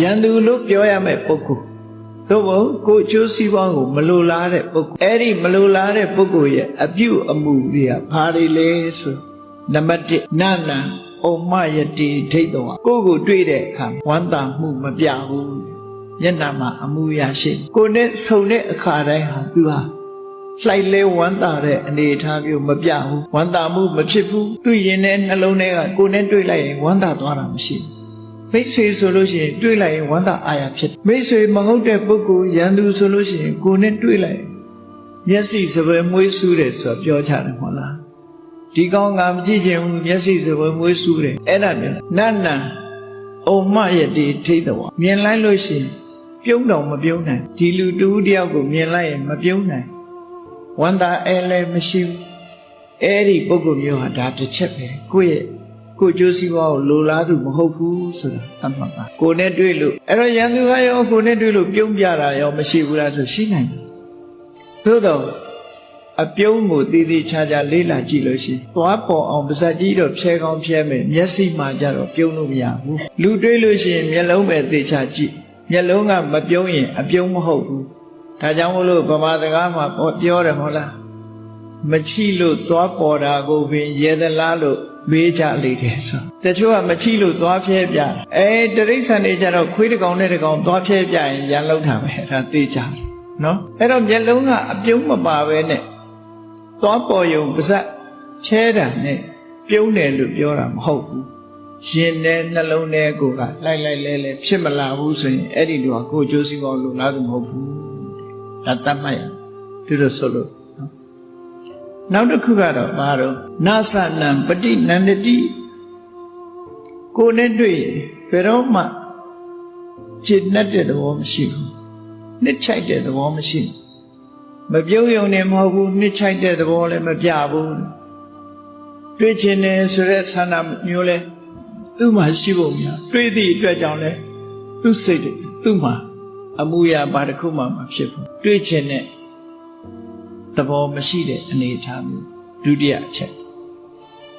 ရန်သူလို့ပြောရမယ့်ပုဂ္ဂိုလ်သို့မဟုတ်ကိုယ်အကျိုးစီးပွားကိုမလိုလားတဲ့ပုဂ္ဂိုလ်အဲ့ဒီမလိုလားတဲ့ပုဂ္ဂိုလ်ရဲ့အပြုအမူတွေကဘာတွေလဲဆိုနံပါတ်1နန္နံဩမယတိဒိဋ္ဌဝကိုယ့်ကိုတွေ့တဲ့အခါဝမ်းသာမှုမပြဘူးမျက်နှာမှာအမူအရာရှိကိုယ်နဲ့ဆုံတဲ့အခါတိုင်းဟာသူဟာလှိုက်လဲဝမ်းသာတဲ့အနေအထားမျိုးမပြဘူးဝမ်းသာမှုမဖြစ်ဘူးသူရင်တဲ့နှလုံးထဲကကိုယ်နဲ့တွေ့လိုက်ရင်ဝမ်းသာသွားတာမရှိဘူး မိတ်ဆွေဆိုလို့ရှိရင်တွေ့လိုက်ရင်ဝမ်းသာအာရဖြစ်တယ်မိတ်ဆွေမဟုတ်တဲ့ပုဂ္ဂိုလ်ရန်သူဆိုလို့ရှိရင်ကိုယ်နဲ့တွေ့လိုက်ရင်မျက်စိစပယ်မွေးဆူးတယ်ဆိုတော့ပြောကြတယ်မဟုတ်လားဒီကောင်ငါမကြည့်ချင်ဘူးမျက်စိစပယ်မွေးဆူးတယ်အဲ့ဒါမျိုးနတ်နံအုံမယတိထိတ်တော်မြင်လိုက်လို့ရှိရင်ပြုံးတော်မပြုံးနိုင်ဒီလူတူတယောက်ကိုမြင်လိုက်ရင်မပြုံးနိုင်ဝန္တာအဲလည်းမရှိဘူးအဲ့ဒီပုဂ္ဂိုလ်မျိုးဟာဒါတစ်ချက်ပဲကိုယ့်ရဲ့ ကိုယ်ကျိုးစီးပွားကိုလိုလားသူမဟုတ်ဘူးဆိုတာသတ်မှတ်ပါကိုယ်နဲ့တွေ့လို့အဲ့တော့ရန်သူကရောကိုယ်နဲ့တွေ့လို့ပြုံးပြတာရောမရှိဘူးလားဆိုရှိနိုင်တယ်သို့တော့အပြုံးကိုတည်တည်ချာချာလေးလာကြည့်လို့ရှိရင်သွားပေါ်အောင်ပါဇက်ကြီးတော့ဖြဲကောင်းဖြဲမယ်မျက်စိမှကြတော့ပြုံးလို့မရဘူးလူတွေ့လို့ရှိရင်မျက်လုံးပဲသေချာကြည့်မျက်လုံးကမပြုံးရင်အပြုံးမဟုတ်ဘူးဒါကြောင့်မို့လို့ဗမာစကားမှာပြောတယ်မဟုတ်လားမချိလို့သွားပေါ်တာကိုပင်ရေသလားလို့ မေးကြလိမ့်တယ်ဆိုတချို့ကမချိလို့သွားဖြဲပြအဲတရိษံတွေကြတော့ခွေးတစ်ကောင်နဲ့တစ်ကောင်သွားဖြဲပြရင်ရန်လောက်တာပဲဒါသိကြတယ်နော်အဲ့တော့မျက်လုံးကအပြုံးမပါပဲနဲ့သွားပေါ်ယုံပါဇက်ချဲတာနဲ့ပြုံးတယ်လို့ပြောတာမဟုတ်ဘူးရှင်တဲ့နှလုံးထဲကိုကလိုက်လိုက်လဲလဲဖြစ်မလာဘူးဆိုရင်အဲ့ဒီလိုကကိုယ်ကျိုးစီးပွားလို့လားသူမဟုတ်ဘူးဒါတတ်မှတ်ရဒီလိုဆိုလို့ နော်နောက်တစ်ခုကတော့ဘာတော့နာသနံပฏิနန္ဒတိကိုယ်နဲ့တွေ့ဘယ်တော့မှจิตနဲ့တဲ့သဘောမရှိဘူးနှစ်ချိုက်တဲ့သဘောမရှိဘူးမပြုံးယုံနေမဟုတ်ဘူးနှစ်ချိုက်တဲ့သဘောလည်းမပြဘူးတွေ့ချင်တယ်ဆိုတဲ့ဆန္ဒမျိုးလဲသူ့မှာရှိဖို့များတွေ့သည့်အတွက်ကြောင့်လဲသူ့စိတ်သူ့မှာအမှုရာဘာတစ်ခုမှမဖြစ်ဘူးတွေ့ချင်တဲ့ သဘောမရှိတဲ့အနေအထားမျိုးဒုတိယအချက်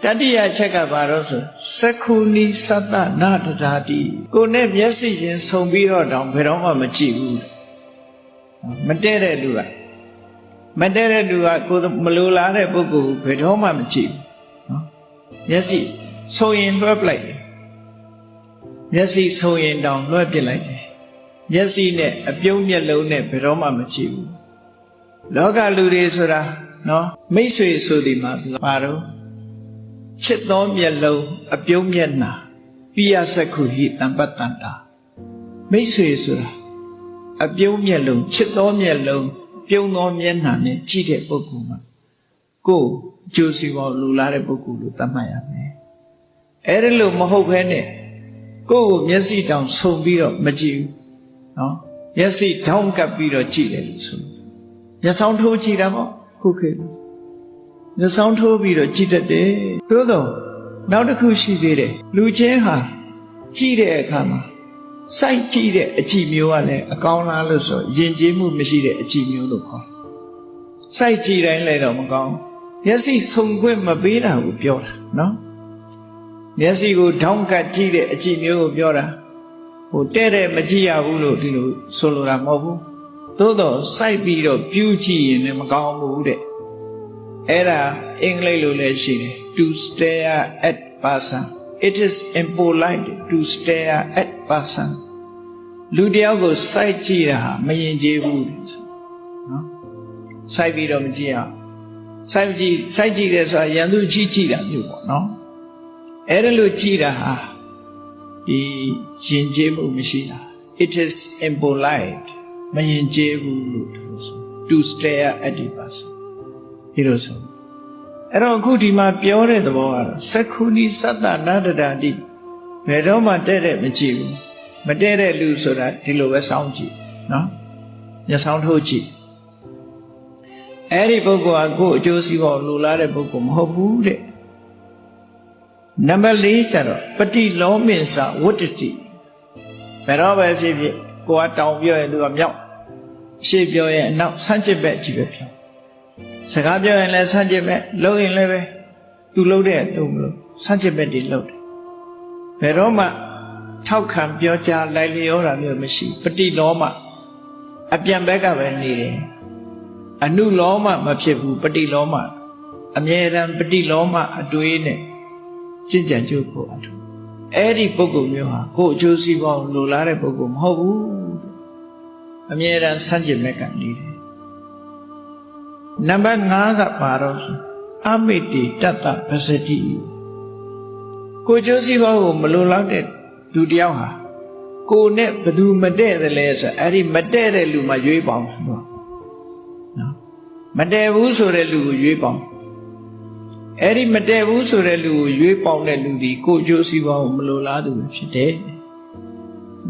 တတိယအချက်ကဘာလို့ဆိုသက္ခုနီသတ္တနာတတာတိကိုယ်နဲ့မျက်စိချင်းဆုံပြီးတော့တောင်ဘယ်တော့မှမကြည့်ဘူးမတည့်တဲ့လူကမတည့်တဲ့လူကကိုယ်မလိုလားတဲ့ပုဂ္ဂိုလ်ဘယ်တော့မှမကြည့်ဘူးနော်မျက်စိဆုံရင်လွှဲပလိုက်တယ်မျက်စိဆုံရင်တောင်လွှဲပစ်လိုက်တယ်မျက်စိနဲ့အပြုံးမျက်လုံးနဲ့ဘယ်တော့မှမကြည့်ဘူး လောကလူတွေဆိုတာနော်မိတ်ဆွေဆိုဒီမှာပါတော့ချစ်သောမျက်လုံးအပြုံးမျက်နှာပိယစက္ခုဟိတံပတ္တန္တာမိတ်ဆွေဆိုတာအပြုံးမျက်လုံးချစ်သောမျက်လုံးပြုံးသောမျက်နှာနဲ့ကြည့်တဲ့ပုဂ္ဂိုလ်မှာကိုယ်ကြိုးစီပေါ်လူလာတဲ့ပုဂ္ဂိုလ်လို့သတ်မှတ်ရမယ်အဲ့ဒါလို့မဟုတ်ဘဲနဲ့ကိုယ့်ကိုမျက်စိတောင်ဆုံပြီးတော့မကြည့်ဘူးနော်မျက်စိထောင်းကပ်ပြီးတော့ကြည့်တယ်လို့ဆို မျက်စောင်းထိုးကြည့်တာပေါ့ခုခေတ်မျက်စောင်းထိုးပြီးတော့ကြည့်တတ်တယ်သို့တော့နောက်တစ်ခုရှိသေးတယ်လူချင်းဟာကြည့်တဲ့အခါမှာစိုက်ကြည့်တဲ့အကြည့်မျိုးကလည်းအကောင်းလားလို့ဆိုယဉ်ကျေးမှုမရှိတဲ့အကြည့်မျိုးလို့ခေါ်စိုက်ကြည့်တိုင်းလည်းတော့မကောင်းမျက်စိဆုံခွင့်မပေးတာကိုပြောတာနော်မျက်စိကိုထောင်းကပ်ကြည့်တဲ့အကြည့်မျိုးကိုပြောတာဟိုတဲ့တဲ့မကြည့်ရဘူးလို့ဒီလိုဆိုလိုတာမဟုတ်ဘူး သို့တော့စိုက်ပြီးတော့ပြူးကြည့်ရင်လည်းမကောင်းဘူးတဲ့အဲ့ဒါအင်္ဂလိပ်လိုလည်းရှိတယ် to stare at person it is impolite to stare at person လူတယောက်ကိုစိုက်ကြည့်တာဟာမယဉ်ကျေးဘူးတဲ့နော်စိုက်ပြီးတော့မကြည့်အောင်စိုက်ကြည့်စိုက်ကြည့်တယ်ဆိုတာရန်သူကြည့်ကြည့်တာမျိုးပေါ့နော်အဲ့ဒါလို့ကြည့်တာဟာဒီယဉ်ကျေးမှုမရှိတာ it is impolite မယဉ်ကျေးဘူးလို့သူဆို to stare at the person ဒီလိုဆိုအဲ့တော့အခုဒီမှာပြောတဲ့သဘောကတော့သက္ခုနီသတ္တနာတတာတိဘယ်တော့မှတဲ့တဲ့မကြည့်ဘူးမတဲ့တဲ့လူဆိုတာဒီလိုပဲစောင်းကြည့်နော်မျက်စောင်းထိုးကြည့်အဲ့ဒီပုဂ္ဂိုလ်ကကိုယ်အကျိုးစီးပွားလိုလားတဲ့ပုဂ္ဂိုလ်မဟုတ်ဘူးတဲ့နံပါတ်၄ကျတော့ပฏิလောမင်္စဝတ္တတိဘယ်တော့ပဲဖြစ်ဖြစ် ကိုကတောင်ပြောရင်သူကမြောက်ရှေ့ပြောရင်အနောက်ဆန့်ကျင်ဘက်ကြည့်ပဲပြောစကားပြောရင်လည်းဆန့်ကျင်ဘက်လှုပ်ရင်လည်းပဲသူလှုပ်တဲ့တုံးမလို့ဆန့်ကျင်ဘက်တွေလှုပ်တယ်ဘယ်တော့မှ ထောက်ခံပြောကြားလိုက်လျောတာမျိုးမရှိပฏิလောမအပြန်ဘက်ကပဲနေတယ်အနုလောမမဖြစ်ဘူးပฏิလောမအမြဲတမ်းပฏิလောမအတွေးနဲ့ကြင်ကြံကြုတ်ဖို့အထူးအဲ့ဒီပုဂ္ဂိုလ်မျိုးဟာကိုယ်အကျိုးစီးပွားကိုလိုလားတဲ့ပုဂ္ဂိုလ်မဟုတ်ဘူး အမြဲတမ်းဆန့်ကျင်ဘက်ကနေတယ်နံပါတ်5ကပါတော့ဆိုအမိတိတတ္တပစတိကိုယ်ကျိုးစီးပွားကိုမလိုလားတဲ့လူတစ်ယောက်ဟာကိုယ်နဲ့ဘယ်သူမတည့်တယ်လဲဆိုအဲ့ဒီမတည့်တဲ့လူမှရွေးပေါင်းတော့နော်မတည့်ဘူးဆိုတဲ့လူကိုရွေးပေါင်းအဲ့ဒီမတည့်ဘူးဆိုတဲ့လူကိုရွေးပေါင်းတဲ့လူဒီကိုယ်ကျိုးစီးပွားကိုမလိုလားသူပဲဖြစ်တယ်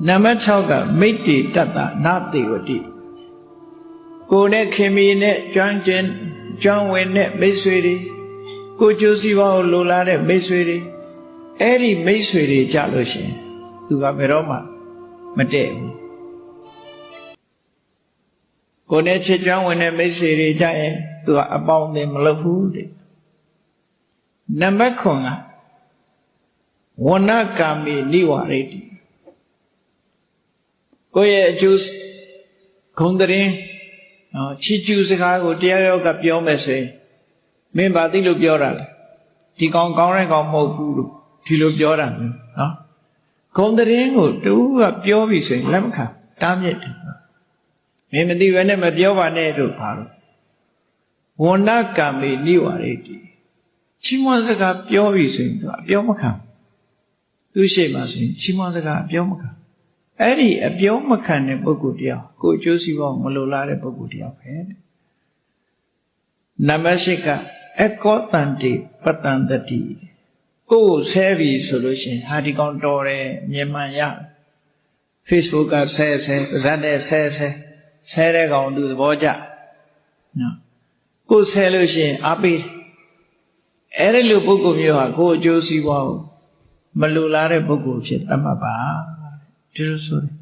နံပါတ်6ကမိတ်တိတတ္တနာတေဝတိကိုယ်နဲ့ခင်မီနဲ့ကျွမ်းကျင်ကျွမ်းဝင်တဲ့မိတ်ဆွေတွေကိုယ်ကျိုးစီးပွားကိုလိုလားတဲ့မိတ်ဆွေတွေအဲ့ဒီမိတ်ဆွေတွေကြလို့ရှိရင်သူကဘယ်တော့မှမတည့်ဘူးကိုယ်နဲ့ချစ်ကျွမ်းဝင်တဲ့မိတ်ဆွေတွေကြရင်သူကအပေါင်းအသင်းမလုပ်ဘူးတဲ့နံပါတ်9ကဝဏကာမိနိဝရိတိ ကိုယ့်ရဲ့အကျိုးဂုံတရင်နော်ချီကျူးစကားကိုတရားရောကပြောမယ်ဆိုရင်မင်းဘာသိလို့ပြောတာလဲဒီကောင်ကောင်းတဲ့ကောင်မဟုတ်ဘူးလို့ဒီလိုပြောတာမျိုးနော်ဂုံတရင်ကိုတူကပြောပြီဆိုရင်လက်မခံတားမြစ်တယ်မင်းမသိဘဲနဲ့မပြောပါနဲ့တို့ဘာလို့ဝဏ္ဏကံမေနိဝရိတိချီးမွမ်းစကားပြောပြီဆိုရင်သူအပြောမခံသူရှိမှဆိုရင်ချီးမွမ်းစကားအပြောမခံ အဲ့ဒီအပြောမခံတဲ့ပုဂ္ဂိုလ်တယောက်ကိုအကျိုးစီးပွားမလိုလားတဲ့ပုဂ္ဂိုလ်တယောက်ပဲတဲ့နံပါတ်၈ကအကောတန်တိပတန်တတိကိုယ်ကိုဆဲပြီဆိုလို့ရှိရင်ဟာဒီကောင်တော်တယ်မြင်မှန်ရ Facebook ကဆဲဆဲဇတ်တဲ့ဆဲဆဲဆဲတဲ့ကောင်သူသဘောကျနော်ကိုယ်ဆဲလို့ရှိရင်အားပေးအဲ့ဒီလိုပုဂ္ဂိုလ်မျိုးဟာကိုယ်အကျိုးစီးပွားကိုမလိုလားတဲ့ပုဂ္ဂိုလ်ဖြစ်တတ်မှာပါ ဒီလိုဆိုတယ်